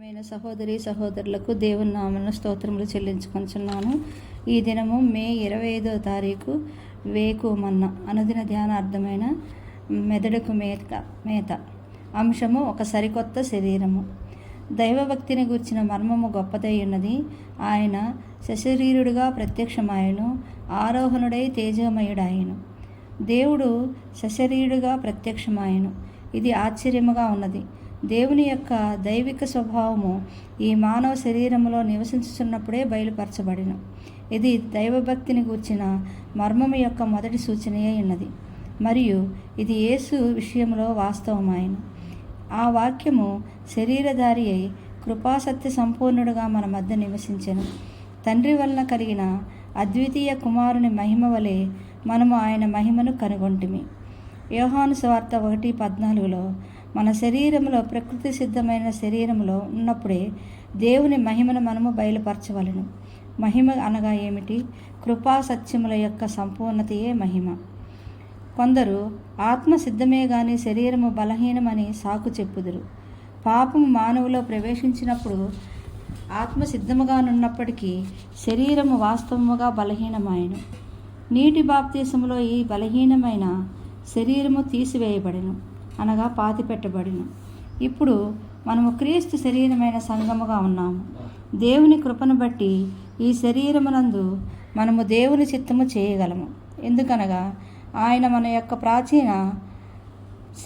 ప్రియమైన సహోదరి సహోదరులకు దేవుని నామను స్తోత్రములు చెల్లించుకొంచున్నాను. ఈ దినము మే ఇరవై ఐదో తారీఖు వేకు మన్న అనుదిన ధ్యానార్థమైన మెదడుకు మేత మేత. అంశము ఒక సరికొత్త శరీరము. దైవభక్తిని గూర్చిన మర్మము గొప్పదై ఉన్నది. ఆయన సశరీరుడుగా ప్రత్యక్షమాయను ఆరోహణుడై తేజమయుడాయను. దేవుడు సశరీరుడుగా ప్రత్యక్షమాయను. ఇది ఆశ్చర్యముగా ఉన్నది. దేవుని యొక్క దైవిక స్వభావము ఈ మానవ శరీరంలో నివసించుచున్నప్పుడే బయలుపరచబడిన. ఇది దైవభక్తిని గూర్చిన మర్మము యొక్క మొదటి సూచనయే ఉన్నది మరియు ఇది యేసు విషయంలో వాస్తవమాయను. ఆ వాక్యము శరీరధారి అయి కృపాసత్య సంపూర్ణుడుగా మన మధ్య నివసించెను. తండ్రి వలన కలిగిన అద్వితీయ కుమారుని మహిమ వలె మనము ఆయన మహిమను కనుగొంటిమి. యోహాను స్వార్త ఒకటి పద్నాలుగులో మన శరీరంలో ప్రకృతి సిద్ధమైన శరీరంలో ఉన్నప్పుడే దేవుని మహిమను మనము బయలుపరచవలను. మహిమ అనగా ఏమిటి? కృపా సత్యముల యొక్క సంపూర్ణతయే మహిమ. కొందరు ఆత్మ సిద్ధమే గాని శరీరము బలహీనమని సాకు చెప్పుదురు. పాపము మానవులో ప్రవేశించినప్పుడు ఆత్మ సిద్ధముగానున్నప్పటికీ శరీరము వాస్తవముగా బలహీనమాయను. నీటి బాప్తీసములో ఈ బలహీనమైన శరీరము తీసివేయబడెను. అనగా పాతి పెట్టబడిను ఇప్పుడు మనము క్రీస్తు శరీరమైన సంఘముగా ఉన్నాము. దేవుని కృపను బట్టి ఈ శరీరమునందు మనము దేవుని చిత్తము చేయగలము. ఎందుకనగా ఆయన మన యొక్క ప్రాచీన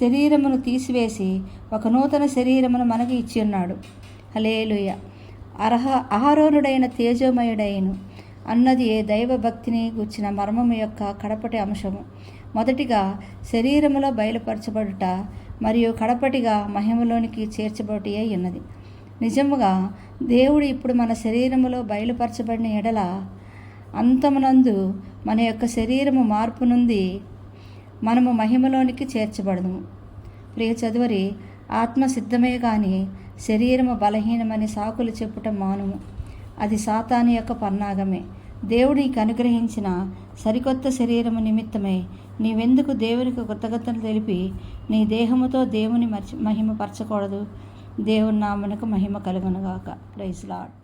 శరీరమును తీసివేసి ఒక నూతన శరీరమును మనకి ఇచ్చి ఉన్నాడు. హలేలుయ అర్హ అహరోనుడైన తేజోమయుడైను. అన్నది ఏ దైవభక్తిని గుర్చిన మర్మము యొక్క కడపటి అంశము. మొదటిగా శరీరములో బయలుపరచబడుట మరియు కడపటిగా మహిమలోనికి చేర్చబడి అయి ఉన్నది. నిజముగా దేవుడు ఇప్పుడు మన శరీరములో బయలుపరచబడిన ఎడల అంతమునందు మన యొక్క శరీరము మార్పు నుండి మనము మహిమలోనికి చేర్చబడము ప్రియ చదువరి ఆత్మ సిద్ధమే కానీ శరీరము బలహీనమని సాకులు చెప్పటం మానుము. అది సాతాని యొక్క పన్నాగమే దేవుడికి అనుగ్రహించిన సరికొత్త శరీరము నిమిత్తమై నీవెందుకు దేవునికి కృతజ్ఞతలు తెలిపి నీ దేహముతో దేవుని మర్చి మహిమ పరచకూడదు దేవుని నామనకు మహిమ కలుగునుగాక. Praise lord